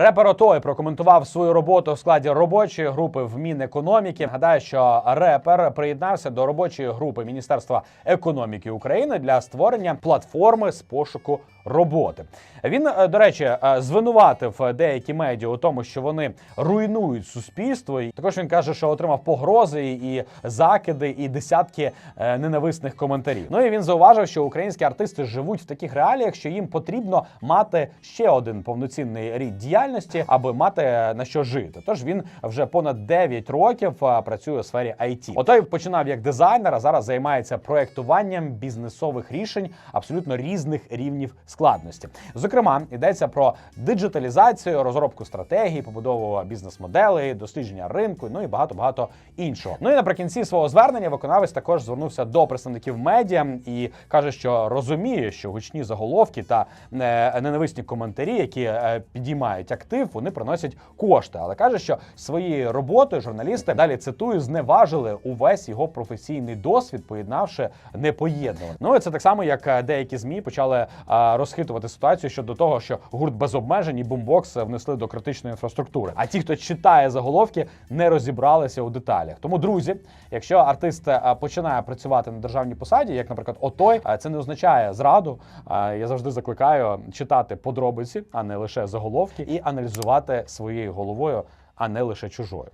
Репер Отой прокоментував свою роботу в складі робочої групи в Мінекономіки. Гадаю, що репер приєднався до робочої групи Міністерства економіки України для створення платформи з пошуку роботи. Він, е, до речі, е, звинуватив деякі медіа у тому, що вони руйнують суспільство. І також він каже, що отримав погрози і закиди, і десятки е, ненависних коментарів. Ну і він зауважив, що українські артисти живуть в таких реаліях, що їм потрібно мати ще один повноцінний рід діяльності, аби мати е, на що жити. Тож він вже понад 9 років е, працює у сфері IT. Отой починав як дизайнер, а зараз займається проектуванням бізнесових рішень абсолютно різних рівнів складності. Зокрема, йдеться про диджиталізацію, розробку стратегій, побудову бізнес-моделей, дослідження ринку, ну і багато багато іншого. Ну і наприкінці свого звернення виконавець також звернувся до представників медіа і каже, що розуміє, що гучні заголовки та е, ненависні коментарі, які е, підіймають актив, вони приносять кошти. Але каже, що своєю роботою журналісти далі цитую зневажили увесь його професійний досвід, поєднавши непоєднуване. Ну і це так само, як е, деякі змі почали розхитувати ситуацію щодо того, що гурт без обмежень і бумбокс внесли до критичної інфраструктури. А ті, хто читає заголовки, не розібралися у деталях. Тому, друзі, якщо артист е, починає працювати на державній посаді, як, наприклад, отой, е, це не означає зраду. Е, Я завжди закликаю читати подробиці, а не лише заголовки, і аналізувати своєю головою, а не лише чужою.